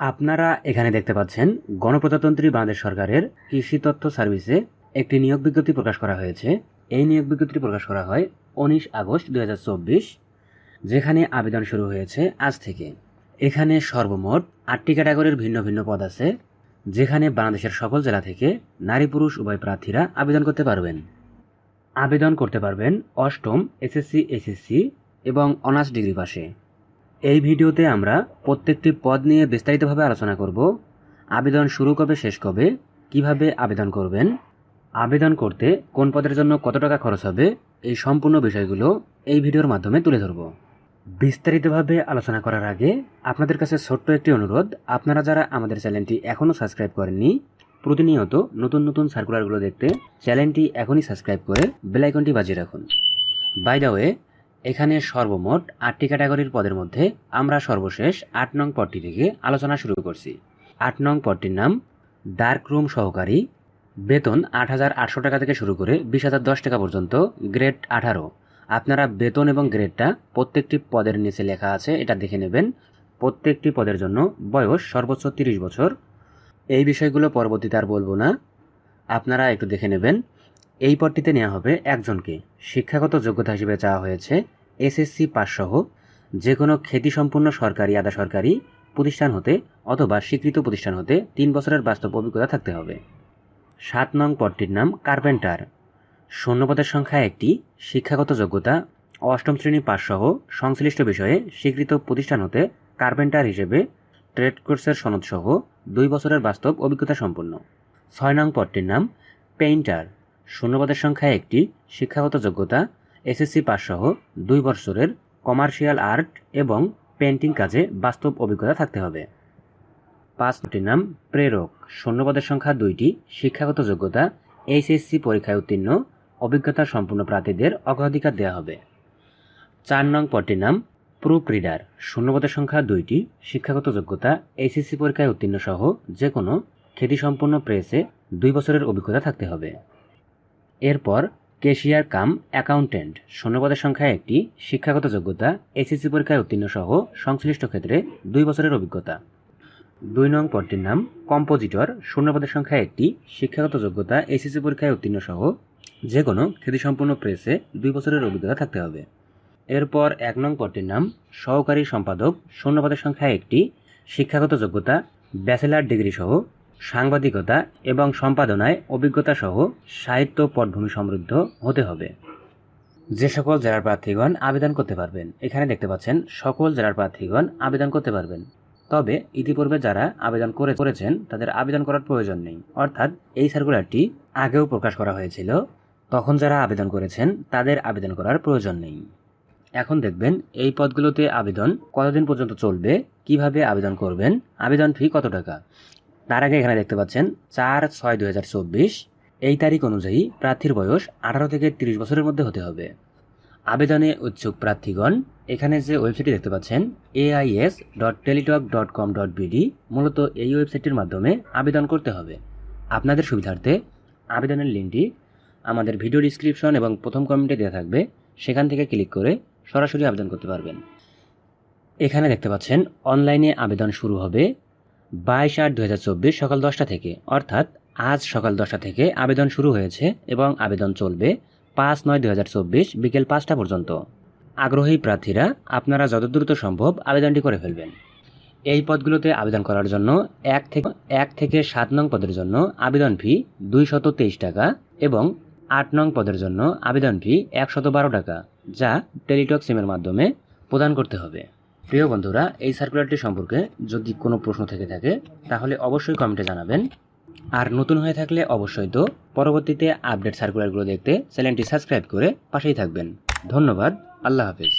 আপনারা এখানে দেখতে পাচ্ছেন, গণপ্রজাতন্ত্রী বাংলাদেশ সরকারের কৃষি তথ্য সার্ভিসে একটি নিয়োগ বিজ্ঞপ্তি প্রকাশ করা হয়েছে। এই নিয়োগ বিজ্ঞপ্তি প্রকাশ করা হয় উনিশ আগস্ট দু হাজার চব্বিশ, যেখানে আবেদন শুরু হয়েছে আজ থেকে। এখানে সর্বমোট আটটি ক্যাটাগরির ভিন্ন ভিন্ন পদ আছে, যেখানে বাংলাদেশের সকল জেলা থেকে নারী, পুরুষ, উভয় প্রার্থীরা আবেদন করতে পারবেন। আবেদন করতে পারবেন অষ্টম এসএসসি এসএসসি এবং অনার্স ডিগ্রি পাশে। এই ভিডিওতে আমরা প্রত্যেকটি পদ নিয়ে বিস্তারিতভাবে আলোচনা করব। আবেদন শুরু কবে, শেষ কবে, কীভাবে আবেদন করবেন, আবেদন করতে কোন পদের জন্য কত টাকা খরচ হবে, এই সম্পূর্ণ বিষয়গুলো এই ভিডিওর মাধ্যমে তুলে ধরব। বিস্তারিতভাবে আলোচনা করার আগে আপনাদের কাছে ছোট্ট একটি অনুরোধ, আপনারা যারা আমাদের চ্যানেলটি এখনও সাবস্ক্রাইব করেননি, প্রতিনিয়ত নতুন নতুন সার্কুলারগুলো দেখতে চ্যানেলটি এখনই সাবস্ক্রাইব করে বেলাইকনটি বাজিয়ে রাখুন। বাই দ্য ওয়ে এখানে সর্বমোট আটটি ক্যাটাগরির পদের মধ্যে আমরা সর্বশেষ আট নং পদটি থেকে আলোচনা শুরু করছি। আট নং পদটির নাম ডার্ক রুম সহকারী। বেতন আট হাজার আটশো টাকা থেকে শুরু করে বিশ হাজার দশ টাকা পর্যন্ত, গ্রেড আঠারো। আপনারা বেতন এবং গ্রেডটা প্রত্যেকটি পদের নিচে লেখা আছে, এটা দেখে নেবেন। প্রত্যেকটি পদের জন্য বয়স সর্বোচ্চ তিরিশ বছর। এই বিষয়গুলো পরবর্তীতে আর বলব না। আপনারা একটু দেখে নেবেন। এই পদটিতে নেওয়া হবে একজনকে। শিক্ষাগত যোগ্যতা হিসেবে চাওয়া হয়েছে এসএসসি পাসসহ যে কোনো খ্যাতিসম্পন্ন সরকারি আধা সরকারি প্রতিষ্ঠান হতে অথবা স্বীকৃত প্রতিষ্ঠান হতে তিন বছরের বাস্তব অভিজ্ঞতা থাকতে হবে। সাত নং পদটির নাম কার্পেন্টার। শূন্যপদের সংখ্যা একটি, শিক্ষাগত যোগ্যতা অষ্টম শ্রেণি পাসসহ সংশ্লিষ্ট বিষয়ে স্বীকৃত প্রতিষ্ঠান হতে কার্পেন্টার হিসেবে ট্রেড কোর্সের সনদসহ দুই বছরের বাস্তব অভিজ্ঞতা সম্পন্ন। ছয় নং পদটির নাম পেইন্টার। শূন্যপদের সংখ্যা একটি, শিক্ষাগত যোগ্যতা, এসএসসি পাসসহ দুই বছরের কমার্শিয়াল আর্ট এবং পেন্টিং কাজে বাস্তব অভিজ্ঞতা থাকতে হবে। পাঁচটির নাম, প্রেরক। শূন্যপদের সংখ্যা দুইটি, শিক্ষাগত যোগ্যতা, এইচএসসি পরীক্ষায় উত্তীর্ণ, অভিজ্ঞতা সম্পূর্ণ প্রার্থীদের অগ্রাধিকার দেওয়া হবে। চার নং পদটির নাম প্রুফ রিডার শূন্যপদের সংখ্যা দুইটি, শিক্ষাগত যোগ্যতা, এইচএসসি পরীক্ষায় উত্তীর্ণ সহ যে কোনো খ্যাতিসম্পন্ন প্রেসে দুই বছরের অভিজ্ঞতা থাকতে হবে। এরপর কেশিয়ার কাম অ্যাকাউন্টেন্ট। শূন্যপদের সংখ্যা একটি, শিক্ষাগত যোগ্যতা, এসএসসি পরীক্ষায় উত্তীর্ণ সহ সংশ্লিষ্ট ক্ষেত্রে দুই বছরের অভিজ্ঞতা। দুই নং পদটির নাম কম্পোজিটর। শূন্যপদের সংখ্যা একটি, শিক্ষাগত যোগ্যতা, এসএসসি পরীক্ষায় উত্তীর্ণ সহ যে কোনো খ্যাতিসম্পন্ন প্রেসে দুই বছরের অভিজ্ঞতা থাকতে হবে। এরপর এক নং পদটির নাম সহকারী সম্পাদক। শূন্যপদের সংখ্যা একটি, শিক্ষাগত যোগ্যতা, ব্যাচেলার ডিগ্রি সহ সাংবাদিকতা এবং সম্পাদনায় অভিজ্ঞতা সহ সাহিত্য পটভূমি সমৃদ্ধ হতে হবে। যে সকল জেলার প্রার্থীগণ আবেদন করতে পারবেন, এখানে দেখতে পাচ্ছেন সকল জেলার প্রার্থীগণ আবেদন করতে পারবেন। তবে ইতিপূর্বে যারা আবেদন করে করেছেন, তাদের আবেদন করার প্রয়োজন নেই। অর্থাৎ এই সার্কুলারটি আগেও প্রকাশ করা হয়েছিল। তখন যারা আবেদন করেছেন, তাদের আবেদন করার প্রয়োজন নেই। এখন দেখবেন এই পদগুলোতে আবেদন কতদিন পর্যন্ত চলবে, কীভাবে আবেদন করবেন, আবেদন ফি কত টাকা? তার আগে এখানে দেখতে পাচ্ছেন চার ছয় দু এই তারিখ অনুযায়ী প্রার্থীর বয়স আঠারো থেকে তিরিশ বছরের মধ্যে হতে হবে। আবেদনে উৎসুক প্রার্থীগণ, এখানে যে ওয়েবসাইটটি দেখতে পাচ্ছেন AIS dot Teletalk dot com dot BD মূলত এই ওয়েবসাইটটির মাধ্যমে আবেদন করতে হবে। আপনাদের সুবিধার্থে আবেদনের লিঙ্কটি আমাদের ভিডিও ডিসক্রিপশন এবং প্রথম কমেন্টে দেওয়া থাকবে, সেখান থেকে ক্লিক করে সরাসরি আবেদন করতে পারবেন। এখানে দেখতে পাচ্ছেন, অনলাইনে আবেদন শুরু হবে বাইশ আট দু সকাল দশটা থেকে। অর্থাৎ আজ সকাল দশটা থেকে আবেদন শুরু হয়েছে এবং আবেদন চলবে পাঁচ নয় দু বিকেল পাঁচটা পর্যন্ত। আগ্রহী প্রার্থীরা, আপনারা যত দ্রুত সম্ভব আবেদনটি করে ফেলবেন। এই পদগুলোতে আবেদন করার জন্য এক থেকে এক থেকে সাত নং পদের জন্য আবেদন ফি দুই শত তেইশ টাকা এবং আট নং পদের জন্য আবেদন ফি একশত বারো টাকা, যা টেলিটক সিমের মাধ্যমে প্রদান করতে হবে। প্রিয় বন্ধুরা, এই সার্কুলারটি সম্পর্কে যদি কোনো প্রশ্ন থেকে থাকে, তাহলে অবশ্যই কমেন্টে জানাবেন। আর নতুন হয়ে থাকলে অবশ্যই তো পরবর্তীতে আপডেট সার্কুলারগুলো দেখতে চ্যানেলটি সাবস্ক্রাইব করে পাশেই থাকবেন। ধন্যবাদ, আল্লাহ হাফেজ।